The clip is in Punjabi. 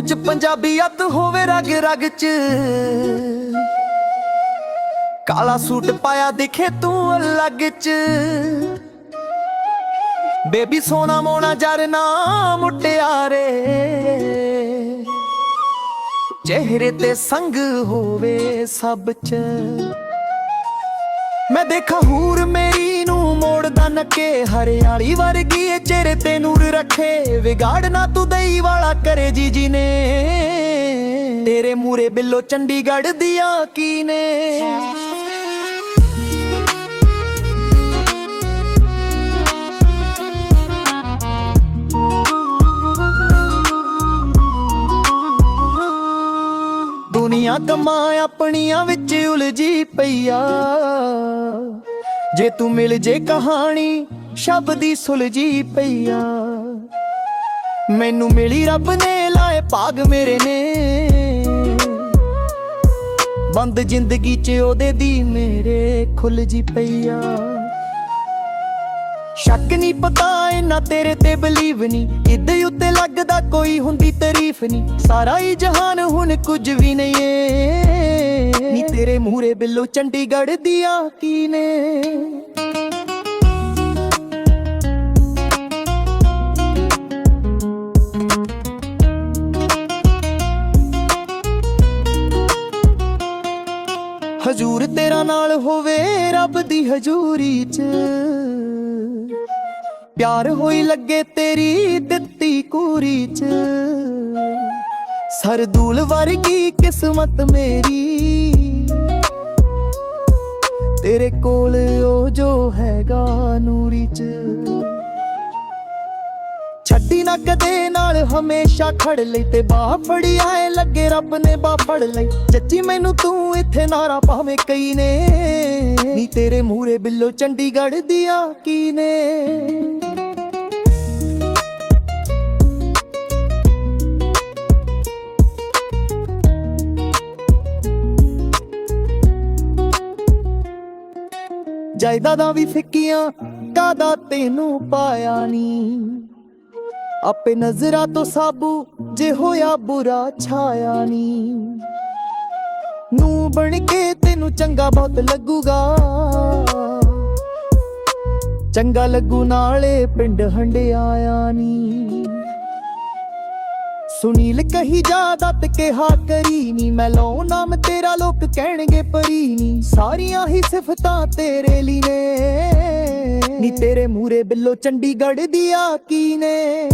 ਚ ਪੰਜਾਬੀਅਤ ਹੋਵੇ ਰਗ ਰਗ ਚ। ਕਾਲਾ ਸੂਟ ਪਾਇਆ ਦਿਖੇ ਤੂੰ ਅਲੱਗ ਚ। ਬੇਬੀ ਸੋਨਾ ਮੋਨਾ ਜਰਨਾ ਮੁਟਿਆਰੇ ਚਿਹਰੇ ਤੇ ਸੰਗ ਹੋਵੇ ਸਭ ਚ। ਮੈਂ ਦੇਖਾ ਹੂਰ ਮੇਰੀ ਨੂੰ ਮੋੜਦਾ ਨੱਕੇ। ਹਰਿਆਲੀ ਵਰਗੀ ਏ ਚਿਹਰੇ ਤੇ ਨੂਰ ਰੱਖੇ। ਵਿਗਾੜ ਨਾ ਤੂੰ ਦਈ ਵਾਲਾ ਕਰੇ ਜੀ ਜੀ ਨੇ ਤੇਰੇ ਮੂਰੇ ਬਿੱਲੋ ਚੰਡੀਗੜ੍ਹ ਦੀਆਂ ਕੀ ਨੇ ਦੁਨੀਆ ਕਮਾਂ ਆਪਣੀਆਂ ਵਿੱਚ ਉਲਝੀ ਪਈਆ ਜੇ ਤੂੰ ਮਿਲ ਜੇ ਕਹਾਣੀ ਸ਼ਬ ਦੀ ਸੁਲਝੀ ਪਈਆ ਮੈਨੂੰ ਮਿਲੀ ਰੱਬ ਨੇ, ਲਾਏ ਭਾਗ ਮੇਰੇ ਨੇ। ਬੰਦ ਜ਼ਿੰਦਗੀ ਚ ਉਹਦੇ ਦੀ ਮੇਰੇ ਖੁੱਲ ਜੀ ਪਈਆ ਸ਼ੱਕ ਨਹੀਂ ਪਤਾ ਇਹਨਾਂ ਤੇਰੇ ਤੇ ਬਲੀਵ ਨਹੀਂ। ਇੱਦੇ ਉੱਤੇ ਲੱਗਦਾ ਕੋਈ ਹੁੰਦੀ ਤਾਰੀਫ ਨਹੀਂ। ਸਾਰਾ ਹੀ ਜਹਾਨ ਹੁਣ ਕੁਝ ਵੀ ਨਹੀਂ ਏ। ਨੀ ਤੇਰੇ ਮੂਹਰੇ ਬਿੱਲੋ ਚੰਡੀਗੜ੍ਹ ਦੀਆਂ ਕੀ ਨੇ। ਹਜੂਰ ਤੇਰਾ ਨਾਲ ਹੋਵੇ ਰੱਬ ਦੀ ਹਜੂਰੀ ਚ। ਪਿਆਰ ਹੋਈ ਲੱਗੇ ਤੇਰੀ ਦਿੱਤੀ ਕੂਰੀ ਚ। ਸਰਦੂਲ ਵਰਗੀ ਕਿਸਮਤ ਮੇਰੀ। ਤੇਰੇ ਕੋਲ ਉਹ ਜੋ ਹੈਗਾ ਨੂਰੀ ਚ। ਛੱਡੀ ਨਾ ਨਾਲ ਹਮੇਸ਼ਾ ਖੜ ਲਈ ਤੇ ਬਾਹ ਫੜੀ ਆਏ ਲੱਗੇ ਰੱਬ ਨੇ ਬਾਹ ਫੜ ਲਈ। ਜੱਜੀ ਮੈਨੂੰ ਤੂੰ ਇੱਥੇ ਨਾਰਾ ਪਾਵੇਂ ਕਈ ਨੇ। ਨੀ ਤੇਰੇ ਮੂਰੇ ਬਿੱਲੋ ਚੰਡੀਗੜ੍ਹ ਦੀਆਂ ਕੀ ਨੇ। ਜਾਇਦਾਦਾਂ ਵੀ ਫਿੱਕੀਆਂ ਕਾਦਾ ਤੈਨੂੰ ਪਾਇਆ ਨੀ। ਆਪੇ ਨਜ਼ਰਾਂ ਤੋਂ ਸਾਬੂ, ਜੇ ਹੋਇਆ ਬੁਰਾ ਛਾਇਆ ਨੀ ਨੂੰ ਬਣ ਕੇ ਤੈਨੂੰ ਚੰਗਾ ਬਹੁਤ ਲੱਗੂਗਾ। ਚੰਗਾ ਲੱਗੂ ਨਾਲੇ ਪਿੰਡ ਹੰਡਿਆਇਆ ਨੀ ਸੁਨੀਲ ਕਹੀ ਜਾਦਤ ਕਿਹਾ ਕਰੀ ਨੀ ਮੈਂ ਲਉ ਨਾਮ ਤੇਰਾ ਲੋਕ ਕਹਿਣਗੇ ਪਰੀ ਨੀ ਸਾਰੀਆਂ ਹੀ ਸਿਫਤਾਂ ਤੇਰੇ ਲਈ ਨੇ ਨੀ ਤੇਰੇ ਮੂਰੇ ਬਿੱਲੋ ਚੰਡੀਗੜ੍ਹ ਦੀ ਆ ਕੀ ਨੇ।